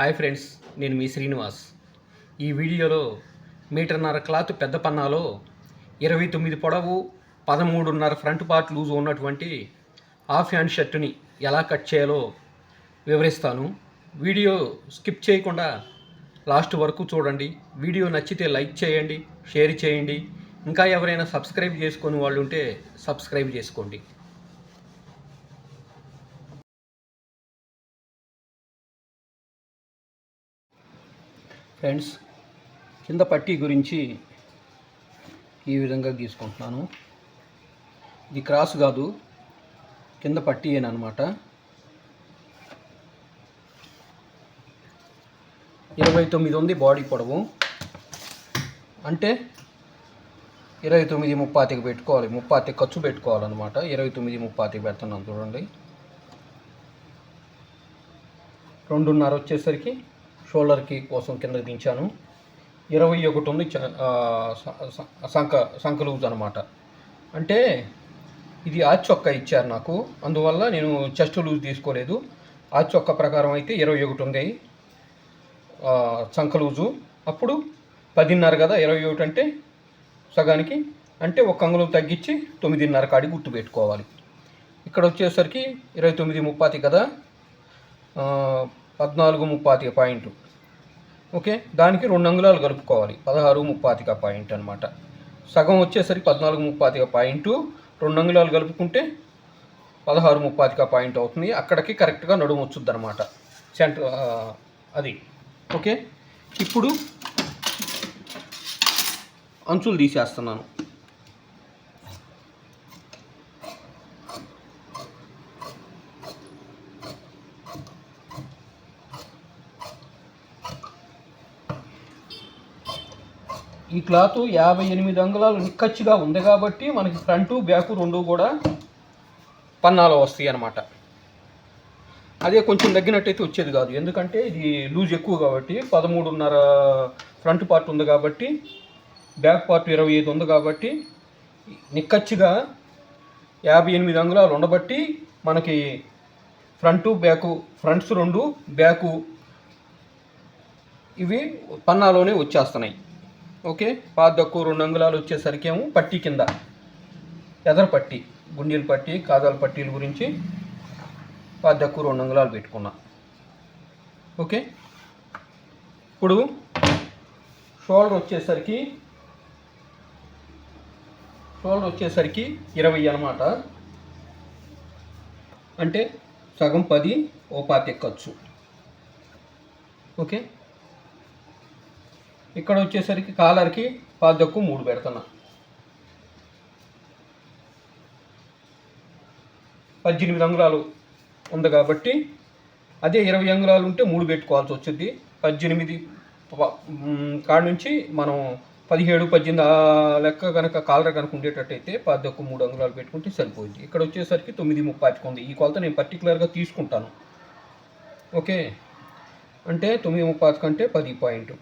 Hi friends నేను మీ శ్రీనివాస్. ఈ వీడియోలో మీటర్న్నర క్లాత్ పెద్ద పన్నాలో ఇరవై తొమ్మిది పొడవు పదమూడున్నర ఫ్రంట్ పార్ట్ లూజ్ ఉన్నటువంటి హాఫ్ హ్యాండ్ షర్టుని ఎలా కట్ చేయాలో వివరిస్తాను. వీడియో స్కిప్ చేయకుండా లాస్ట్ వరకు చూడండి. వీడియో నచ్చితే లైక్ చేయండి షేర్ చేయండి. ఇంకా ఎవరైనా సబ్స్క్రైబ్ చేసుకొని వాళ్ళు ఉంటే సబ్స్క్రైబ్ చేసుకోండి. ఫ్రెండ్స్ కింద పట్టీ గురించి ఈ విధంగా గీసుకుంటున్నాను. ఇది క్రాస్ కాదు కింద పట్టీ అనమాట ఇరవై తొమ్మిది ఉంది బాడీ పొడవు. అంటే ఇరవై తొమ్మిది ముప్పాతికి పెట్టుకోవాలి ముప్పాతి ఖర్చు పెట్టుకోవాలన్నమాట. ఇరవై తొమ్మిది ముప్పాతికి పెడుతున్నాను చూడండి. రెండున్నర వచ్చేసరికి షోల్డర్కి కోసం కింద దించాను. ఇరవై ఒకటి ఉంది చ- సంఖ లూజ్ అనమాట అంటే ఇది ఆ చొక్క ఇచ్చారు నాకు. అందువల్ల నేను చెస్ట్ లూజ్ తీసుకోలేదు. ఆ చొక్క ప్రకారం అయితే ఇరవై ఒకటి ఉంది. ఆ, చంక లూజు. అప్పుడు పదిన్నర కదా ఇరవై ఒకటి అంటే సగానికి. అంటే ఒక అంగుళం తగ్గించి తొమ్మిదిన్నర కాడి గుర్తు పెట్టుకోవాలి. ఇక్కడ వచ్చేసరికి ఇరవై తొమ్మిది ముప్పాతి కదా. పద్నాలుగు ముప్పాతిక పాయింట్. ఓకే దానికి రెండు అంగుళాలు కలుపుకోవాలి. పదహారు ముప్పాతిక పాయింట్ అనమాట సగం వచ్చేసరికి పద్నాలుగు ముప్పాతిక పాయింట్ రెండు అంగుళాలు కలుపుకుంటే పదహారు ముప్పాతిక పాయింట్ అవుతుంది. అక్కడికి కరెక్ట్గా నడుము వచ్చుద్ది అనమాట సెంటర్ అది. ఓకే ఇప్పుడు అంచులు తీసేస్తున్నాను. ఈ క్లాత్ యాభై ఎనిమిది అంగుళాలు నిక్కచ్చిగా ఉంది కాబట్టి మనకి ఫ్రంట్ బ్యాక్ రెండు కూడా పన్నాలు వస్తాయి అన్నమాట. అదే కొంచెం తగ్గినట్టయితే వచ్చేది కాదు. ఎందుకంటే ఇది లూజ్ ఎక్కువ కాబట్టి పదమూడున్నర ఫ్రంట్ పార్ట్ ఉంది కాబట్టి బ్యాక్ పార్ట్ ఇరవై ఐదు ఉంది కాబట్టి నిక్కచ్చిగా యాభై ఎనిమిది అంగుళాలు ఉండబట్టి మనకి ఫ్రంట్ బ్యాకు ఫ్రంట్స్ రెండు బ్యాకు ఇవి పన్నాలోనే వచ్చేస్తున్నాయి. ఓకే? పాదక్కు రెండు అంగుళాలు వచ్చేసరికి ఏమో పట్టీ కింద. ఎదర పట్టి గుండెల పట్టి కాదాల పట్టీల గురించి పాదక్కు రెండు అంగుళాలు పెట్టుకున్నా. ఓకే? ఇప్పుడు షోల్డర్ వచ్చేసరికి షోల్డర్ వచ్చేసరికి ఇరవై అన్నమాట. అంటే సగం పది ఓ పాతి ఎక్కచ్చు ఓకే? ఇక్కడ వచ్చేసరికి కాలర్కి పాదక్కు మూడు పెడుతున్నా. పద్దెనిమిది అంగుళాలు ఉంది కాబట్టి అదే ఇరవై అంగుళాలు ఉంటే మూడు పెట్టుకోవాల్సి వచ్చింది. పద్దెనిమిది కాడ నుంచి మనం పదిహేడు పద్దెనిమిది ఆ లెక్క కనుక కాలర్ కనుక ఉండేటట్టయితే పాదకు మూడు అంగుళాలు పెట్టుకుంటే సరిపోయింది. ఇక్కడ వచ్చేసరికి తొమ్మిది ముప్పాతికి ఉంది ఈ కొలత నేను పర్టికులర్గా తీసుకుంటాను. ఓకే? అంటే తొమ్మిది ముప్పాతికి కంటే పది పాయింట్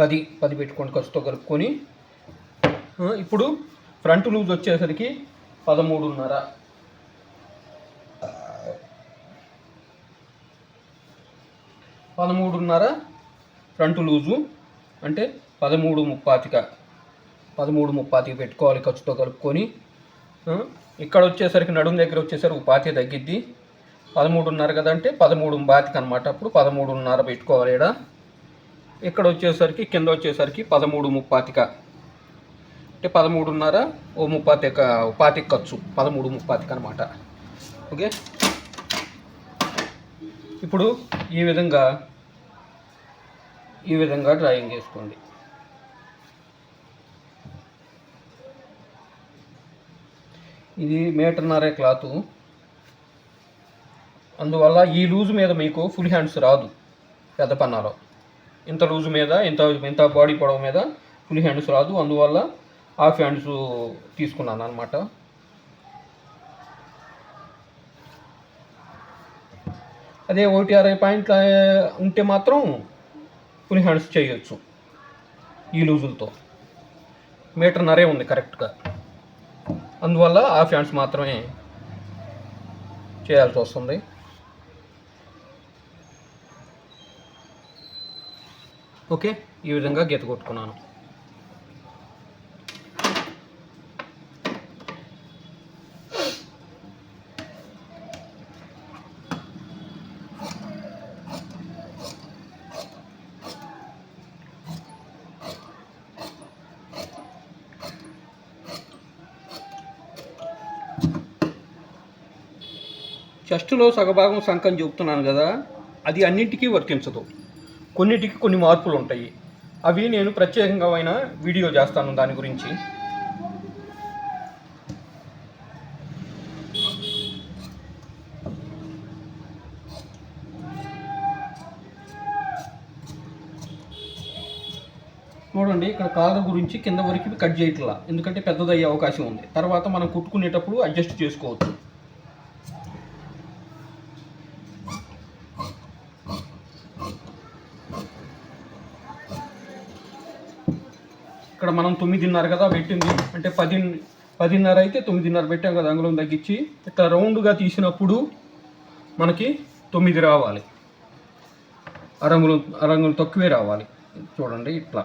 పది పది పెట్టుకోండి ఖర్చుతో కలుపుకొని. ఇప్పుడు ఫ్రంట్ లూజ్ వచ్చేసరికి పదమూడున్నర. పదమూడున్నర ఫ్రంట్ లూజు అంటే పదమూడు ముప్పాతిక. పదమూడు ముప్పాతిక పెట్టుకోవాలి ఖర్చుతో కలుపుకొని. ఇక్కడ వచ్చేసరికి నడుము దగ్గర వచ్చేసరికి పాతి తగ్గిద్ది. పదమూడున్నర కదంటే పదమూడు బాతిక అనమాట అప్పుడు పదమూడున్నర పెట్టుకోవాలి ఇక్కడ ఇక్కడ వచ్చేసరికి కింద వచ్చేసరికి పదమూడు ముప్పాతిక. అంటే పదమూడున్నర ఓ ముప్పాతిక పాతిక ఖర్చు. పదమూడు ముప్పాతిక అనమాట ఓకే? ఇప్పుడు ఈ విధంగా ఈ విధంగా డ్రాయింగ్ చేసుకోండి. ఇది మీటర్న్నరే క్లాతు. అందువల్ల ఈ లూజ్ మీద మీకు ఫుల్ హ్యాండ్స్ రాదు పెద్ద పన్నాలో. ఇంత లూజ్ మీద ఇంత ఇంత బాడీ పొడవు మీద ఫుల్ హ్యాండ్స్ రాదు. అందువల్ల హాఫ్ హ్యాండ్స్ తీసుకున్నాను అనమాట అదే ఒకటి అరవై పాయింట్లు ఉంటే మాత్రం ఫుల్ హ్యాండ్స్ చేయొచ్చు ఈ లూజులతో. మీటర్ నరే ఉంది కరెక్ట్గా. అందువల్ల హాఫ్ హ్యాండ్స్ మాత్రమే చేయాల్సి వస్తుంది. ఓకే? ఈ విధంగా గీత కొట్టుకున్నాను. చెస్టులో సగభాగం సంఖం చూపుతున్నాను కదా అది అన్నింటికీ వర్తించదు. కొన్నిటికి కొన్ని మార్పులు ఉంటాయి అవి నేను ప్రత్యేకంగా అయినా వీడియో చేస్తాను దాని గురించి. చూడండి ఇక్కడ కాలర్ గురించి కింద వరకు కట్ చేయట్లా. ఎందుకంటే పెద్దదయ్యే అవకాశం ఉంది. తర్వాత మనం కుట్టుకునేటప్పుడు అడ్జస్ట్ చేసుకోవచ్చు. ఇక్కడ మనం తొమ్మిదిన్నర కదా పెట్టింది. అంటే పది పదిన్నర అయితే తొమ్మిదిన్నర పెట్టాం కదా అంగుళం తగ్గించి. ఇట్లా రౌండ్గా తీసినప్పుడు మనకి తొమ్మిది రావాలి. అరంగులం అరంగులు తక్కువే రావాలి. చూడండి ఇట్లా.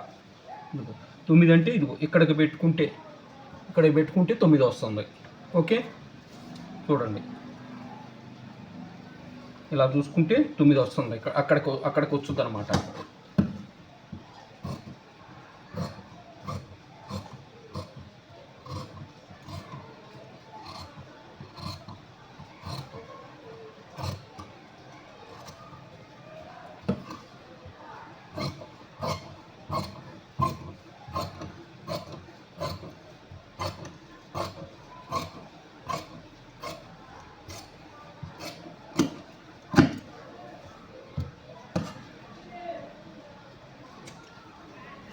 తొమ్మిది అంటే ఇదిగో ఇక్కడికి పెట్టుకుంటే ఇక్కడికి పెట్టుకుంటే తొమ్మిది వస్తుంది. ఓకే? చూడండి. ఇలా చూసుకుంటే తొమ్మిది వస్తుంది. ఇక్కడ అక్కడికి అక్కడికి వచ్చుద్ది అనమాట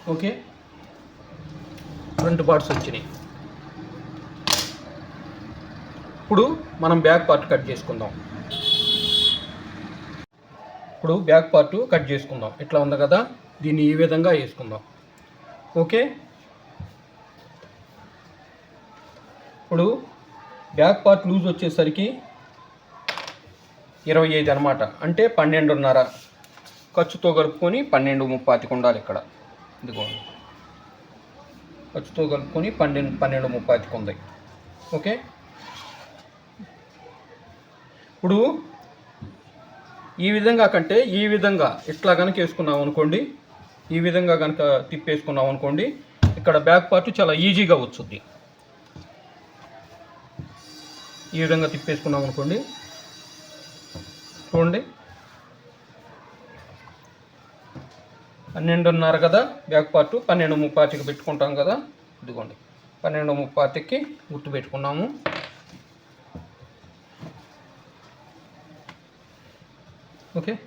ఓకే. ఫ్రంట్ పార్ట్స్ వచ్చినాయి. ఇప్పుడు మనం బ్యాక్ పార్ట్ కట్ చేసుకుందాం. ఇప్పుడు బ్యాక్ పార్ట్ కట్ చేసుకుందాం. ఇట్లా ఉంది కదా? దీన్ని ఈ విధంగా వేసుకుందాం. ఓకే? ఇప్పుడు బ్యాక్ పార్ట్ లూజ్ వచ్చేసరికి ఇరవై ఐదు అనమాట అంటే పన్నెండున్నర. ఖర్చుతో కలుపుకొని పన్నెండు ముప్పాతికి ఉండాలి ఇక్కడ. ఇదిగోండి ఖర్చుతో కలుపుకొని పన్నెండు పన్నెండు ముప్పైకి ఉంది ఓకే? ఇప్పుడు ఈ విధంగా కంటే ఈ విధంగా ఇట్లా కనుక వేసుకున్నాం అనుకోండి ఈ విధంగా కనుక తిప్పేసుకున్నాం అనుకోండి ఇక్కడ బ్యాక్ పార్ట్ చాలా ఈజీగా వచ్చుద్ది. ఈ విధంగా తిప్పేసుకున్నాం అనుకోండి చూడండి. పన్నెండున్నర కదా బ్యాక్ పార్ట్. పన్నెండు ముప్పాతికి పెట్టుకుంటాం కదా. ఇదిగోండి. పన్నెండు ముప్పాతికి గుర్తు పెట్టుకున్నాము. ఓకే?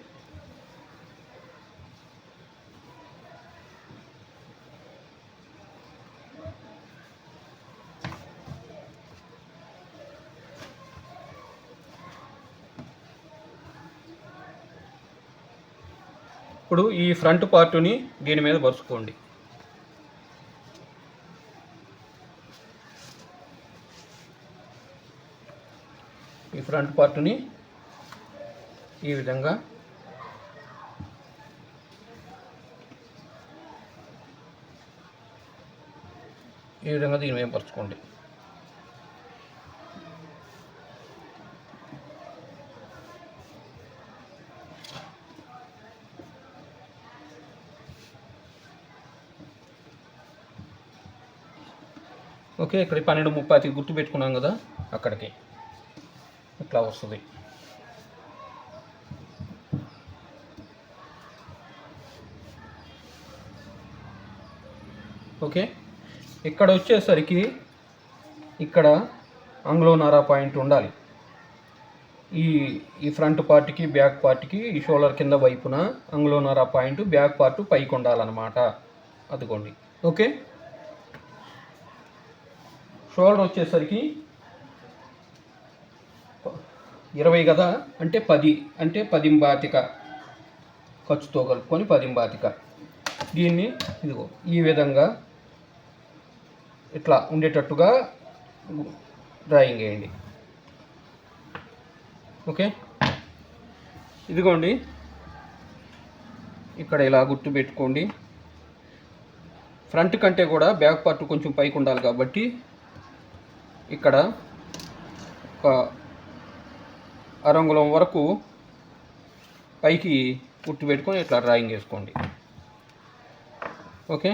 ఇప్పుడు ఈ ఫ్రంట్ పార్టుని దీని మీద పరుచుకోండి ఈ ఫ్రంట్ పార్టుని ఈ విధంగా ఈ విధంగా దీని మీద పరుచుకోండి ఓకే ఇక్కడ పన్నెండు ముప్పై గుర్తు పెట్టుకున్నాం కదా అక్కడికి. ఇట్లా వస్తుంది. ఓకే ఇక్కడ వచ్చేసరికి ఇక్కడ అంగ్లోనారా పాయింట్ ఉండాలి. ఈ ఈ ఫ్రంట్ పార్ట్కి బ్యాక్ పార్ట్కి ఈ షోల్డర్ కింద వైపున అంగ్లోనారా పాయింట్ బ్యాక్ పార్ట్ పైకి ఉండాలన్నమాట. అదిగోండి. ఓకే షోల్డర్ వచ్చేసరికి ఇరవై కదా అంటే పది అంటే పదింబాతిక ఖర్చుతో కలుపుకొని పదింబాతిక. దీన్ని ఇదిగో ఈ విధంగా ఇట్లా ఉండేటట్టుగా డ్రాయింగ్ వేయండి. ఓకే? ఇదిగోండి. ఇక్కడ ఇలా గుర్తు పెట్టుకోండి. ఫ్రంట్ కంటే కూడా బ్యాక్ పార్ట్ కొంచెం పైకి ఉండాలి కాబట్టి ఇక్కడ ఒక అరంగుళం వరకు పైకి పుట్టి పెట్టుకొని ఇట్లా డ్రాయింగ్ వేసుకోండి ఓకే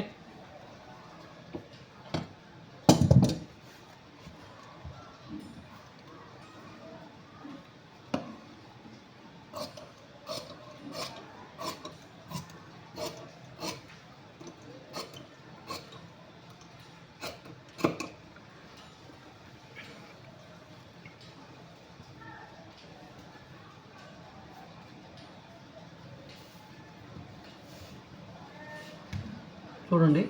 చూడండి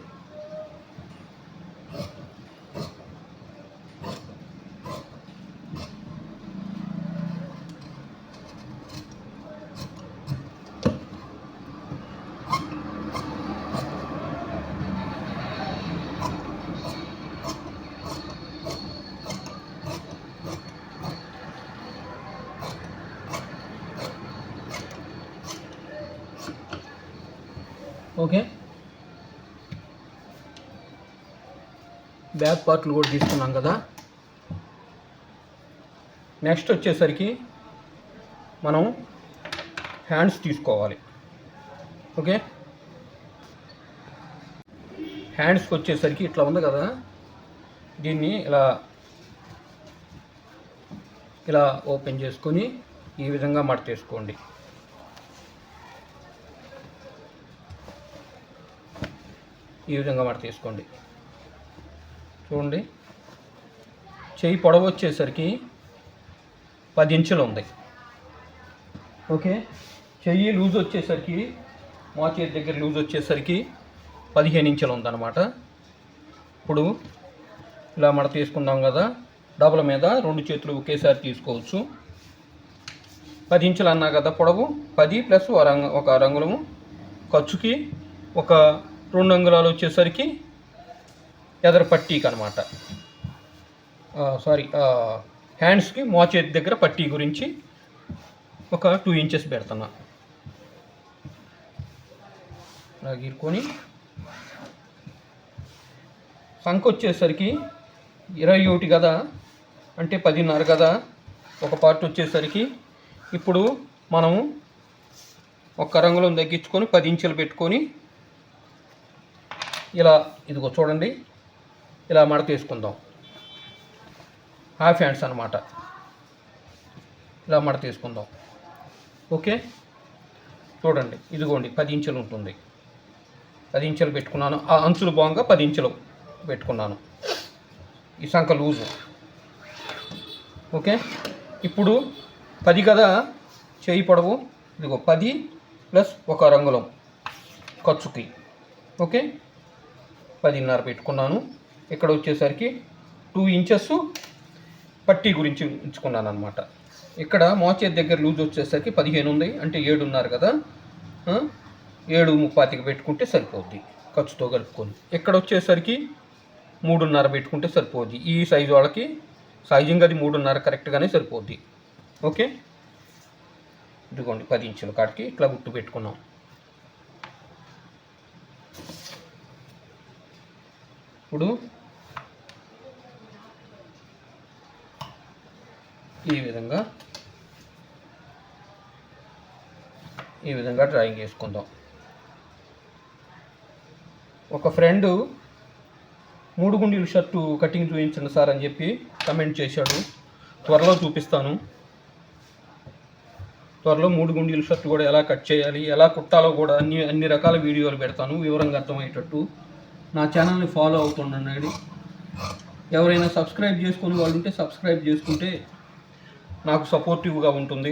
ఓకే బ్యాక్ పార్ట్లు కూడా తీసుకున్నాం కదా. నెక్స్ట్ వచ్చేసరికి మనం హ్యాండ్స్ తీసుకోవాలి. ఓకే? హ్యాండ్స్కి వచ్చేసరికి ఇట్లా ఉంది కదా. దీన్ని ఇలా ఇలా ఓపెన్ చేసుకొని ఈ విధంగా మడతేసుకోండి ఈ విధంగా మడతేసుకోండి చూడండి. చెయ్యి పొడవు వచ్చేసరికి పది ఇంచులు ఉంది. ఓకే? చెయ్యి లూజ్ వచ్చేసరికి మా చేతి దగ్గర లూజ్ వచ్చేసరికి పదిహేను ఇంచులు ఉందన్నమాట. ఇప్పుడు ఇలా మడ తీసుకుందాం కదా డబల మీద రెండు చేతులు ఒకేసారి తీసుకోవచ్చు. పది ఇంచులు అన్నా కదా పొడవు? పది ప్లస్ ఒక రంగు ఒక రంగులము ఖర్చుకి ఒక రెండు అంగుళాలు వచ్చేసరికి ఎదర పట్టీకి అనమాట సారీ హ్యాండ్స్కి మోచేతి దగ్గర పట్టీ గురించి ఒక టూ ఇంచెస్ పెడుతున్నా. ఇలా గీరుకొని సంఖ వచ్చేసరికి ఇరవై ఒకటి కదా అంటే పదిన్నర కదా ఒక పార్ట్ వచ్చేసరికి ఇప్పుడు మనము ఒక రంగులను తగ్గించుకొని పది ఇంచులు పెట్టుకొని ఇలా ఇదిగో చూడండి. ఇలా మడత తీసుకుందాం హాఫ్ హ్యాండ్స్ అనమాట ఇలా మడత తీసుకుందాం ఓకే? చూడండి ఇదిగోండి పది ఇంచులు ఉంటుంది. పది ఇంచులు పెట్టుకున్నాను. ఆ అంచులు బాగా పది ఇంచులు పెట్టుకున్నాను. ఈ సంఖ లూజు. ఓకే? ఇప్పుడు పది కదా? చేయి పొడవు. ఇదిగో పది ప్లస్ ఒక రంగులం. ఖర్చుకి. ఓకే? పదిన్నర పెట్టుకున్నాను. ఇక్కడ వచ్చేసరికి టూ ఇంచెస్ పట్టీ గురించి ఉంచుకున్నాను అనమాట ఇక్కడ మోచేతి దగ్గర లూజ్ వచ్చేసరికి పదిహేను ఉంది అంటే ఏడున్నర కదా ఏడు ముప్పాతికి పెట్టుకుంటే సరిపోద్ది ఖర్చుతో కలుపుకొని. ఇక్కడ వచ్చేసరికి మూడున్నర పెట్టుకుంటే సరిపోద్ది ఈ సైజు వాళ్ళకి సైజింగ్ అది మూడున్నర కరెక్ట్గానే సరిపోద్ది. ఓకే? ఇదిగోండి పది ఇంచుల కాడికి ఇట్లా గుట్టు పెట్టుకున్నాం. ఇప్పుడు ఈ విధంగా ఈ విధంగా డ్రాయింగ్ చేసుకుందాం. ఒక ఫ్రెండ్ మూడు గుండీలు షర్టు కటింగ్ చూపించండి సార్ అని చెప్పి కమెంట్ చేశాడు. త్వరలో చూపిస్తాను. త్వరలో మూడు గుండీలు షర్ట్ కూడా ఎలా కట్ చేయాలి ఎలా కుట్టాలో కూడా అన్ని అన్ని రకాల వీడియోలు పెడతాను. వివరంగా అర్థమయ్యేటట్టు నా ఛానల్ని ఫాలో అవుతుండండి. ఎవరైనా సబ్స్క్రైబ్ చేసుకుని వాళ్ళు ఉంటే సబ్స్క్రైబ్ చేసుకుంటే నాకు సపోర్టివ్గా ఉంటుంది.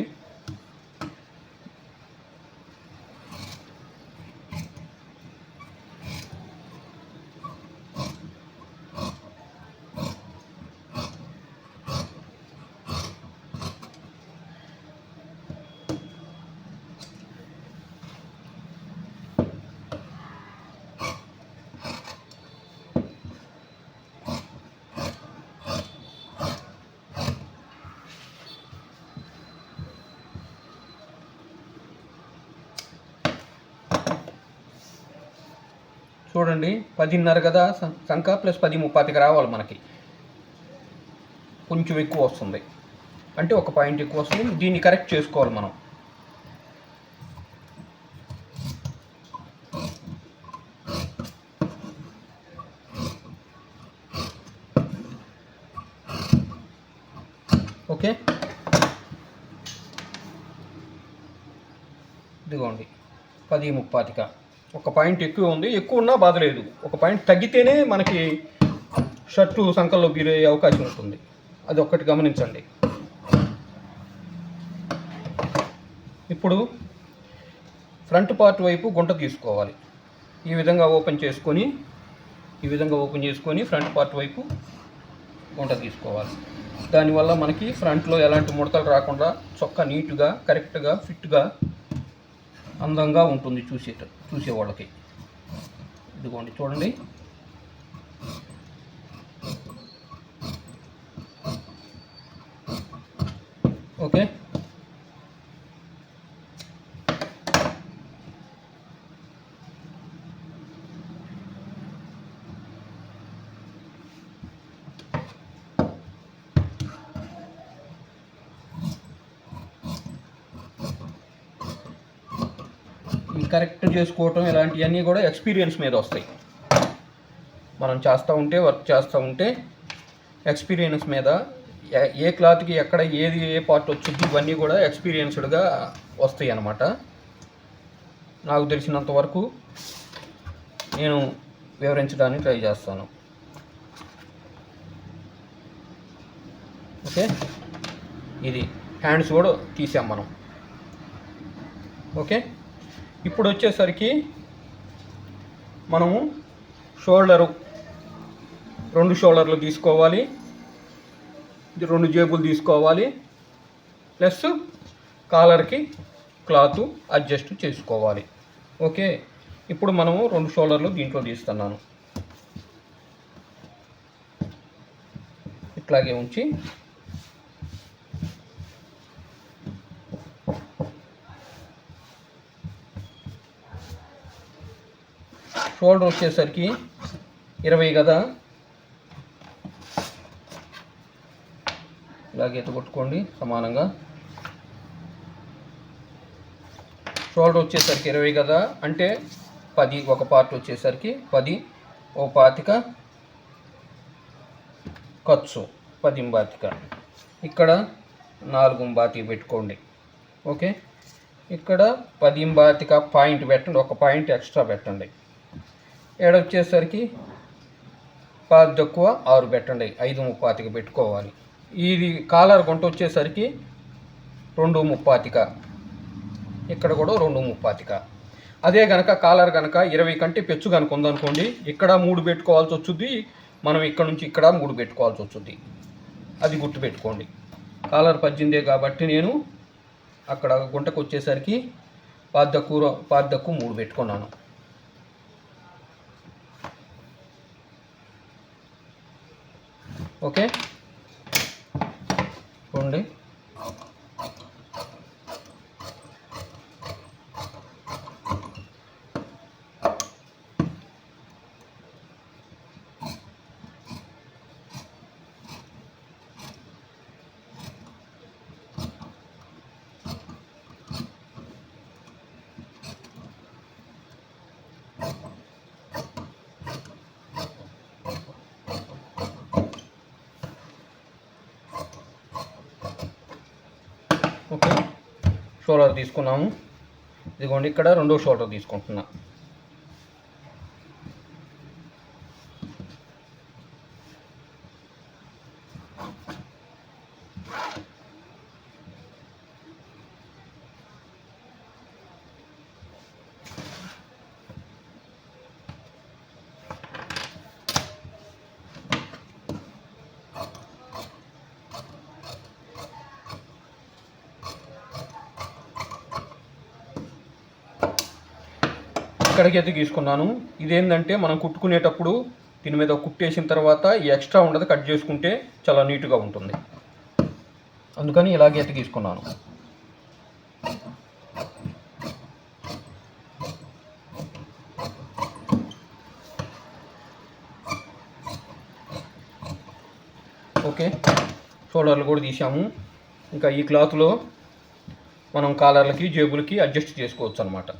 చూడండి పదిన్నర కదా సంఖ ప్లస్ పది ముప్పాతికి రావాలి మనకి. కొంచెం ఎక్కువ వస్తుంది. అంటే ఒక పాయింట్ ఎక్కువ వస్తుంది. దీన్ని కరెక్ట్ చేసుకోవాలి మనం. ఓకే? ఇదిగోండి. పది ముప్పాతిక. ఒక పాయింట్ ఎక్కువ ఉంది ఎక్కువ ఉన్నా బాధ లేదు ఒక పాయింట్ తగ్గితేనే మనకి షర్టు సంకల్లో బీరే అవకాశం ఉంటుంది. అది ఒక్కటి గమనించండి. ఇప్పుడు ఫ్రంట్ పార్ట్ వైపు గుంట తీసుకోవాలి. ఈ విధంగా ఓపెన్ చేసుకొని ఈ విధంగా ఓపెన్ చేసుకొని ఫ్రంట్ పార్ట్ వైపు గుంట తీసుకోవాలి. దానివల్ల మనకి ఫ్రంట్లో ఎలాంటి ముడతలు రాకుండా చొక్కా నీట్గా కరెక్ట్గా ఫిట్గా అందంగా ఉంటుంది చూసే చూసే వాళ్ళకి ఇదిగోండి చూడండి ఓకే చేసుకోవటం ఇలాంటివన్నీ కూడా ఎక్స్పీరియన్స్ మీద వస్తాయి. మనం చేస్తూ ఉంటే వర్క్ చేస్తూ ఉంటే ఎక్స్పీరియన్స్ మీద ఏ- ఏ క్లాత్కి ఎక్కడ ఏది ఏ పార్ట్ వచ్చింది ఇవన్నీ కూడా ఎక్స్పీరియన్స్డ్గా వస్తాయి అన్నమాట. నాకు తెలిసినంత వరకు నేను వివరించడానికి ట్రై చేస్తాను. ఓకే? ఇది హ్యాండ్స్ కూడా తీసాం మనం. ఓకే? ఇప్పుడు వచ్చేసరికి మనము షోల్డరు. రెండు షోల్డర్లు తీసుకోవాలి. రెండు జేబులు తీసుకోవాలి. ప్లస్ కాలర్కి క్లాత్ అడ్జస్ట్ చేసుకోవాలి. ఓకే? ఇప్పుడు మనము రెండు షోల్డర్లు దీంట్లో తీస్తున్నాను. ఇట్లాగే ఉంచి షోల్డర్ వచ్చేసరికి ఇరవై కదా? ఇలాగే ఎత్తుకొట్టుకోండి సమానంగా. షోల్డర్ వచ్చేసరికి ఇరవై కదా? అంటే పది ఒక పార్ట్ వచ్చేసరికి పది ఓ పాతిక ఖర్చు పది బాతిక ఇక్కడ నాలుగు బాతిక పెట్టుకోండి. ఓకే? ఇక్కడ పది బాతిక పాయింట్ పెట్టండి ఒక పాయింట్ ఎక్స్ట్రా పెట్టండి. ఏడ వచ్చేసరికి పాతి తక్కువ ఆరు పెట్టండి ఐదు ముప్పాతిక పెట్టుకోవాలి. ఇది కాలర్ గుంట వచ్చేసరికి రెండు ముప్పాతిక. ఇక్కడ కూడా రెండు ముప్పాతిక. అదే కనుక కాలర్ కనుక ఇరవై కంటే పెచ్చు కనుక ఉందనుకోండి ఇక్కడ మూడు పెట్టుకోవాల్సి వచ్చుద్ది మనం ఇక్కడ నుంచి ఇక్కడ మూడు పెట్టుకోవాల్సి వచ్చుద్ది అది గుర్తుపెట్టుకోండి కాలర్ పద్దెనిమిదే కాబట్టి నేను అక్కడ గుంటకు వచ్చేసరికి పాద్దకు పాద్దకు మూడు పెట్టుకున్నాను. ఓకే? చూడండి షోల్డర్ తీసుకున్నాము. ఇదిగోండి ఇక్కడ రెండో షోల్డర్ తీసుకుంటున్నాను పైకి అయితే గీసుకున్నాను. ఇదేంటంటే మనం కుట్టుకునేటప్పుడు దీని మీద కుట్టేసిన తర్వాత ఎక్స్ట్రా ఉండదు కట్ చేసుకుంటే చాలా నీట్గా ఉంటుంది. అందుకని ఇలాగే అయితే తీసుకున్నాను ఓకే షోల్డర్లు కూడా తీసాము ఇంకా ఈ క్లాత్లో మనం కాలర్లకి జేబులకి అడ్జస్ట్ చేసుకోవచ్చు అనమాట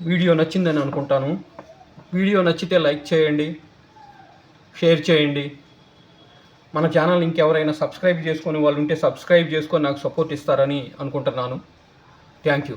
వీడియో నచ్చిందని అనుకుంటాను. వీడియో నచ్చితే లైక్ చేయండి షేర్ చేయండి. మన ఛానల్ ఇంకెవరైనా సబ్స్క్రైబ్ చేసుకొని వాళ్ళు ఉంటే సబ్స్క్రైబ్ చేసుకొని నాకు సపోర్ట్ ఇస్తారని అనుకుంటున్నాను. Thank you.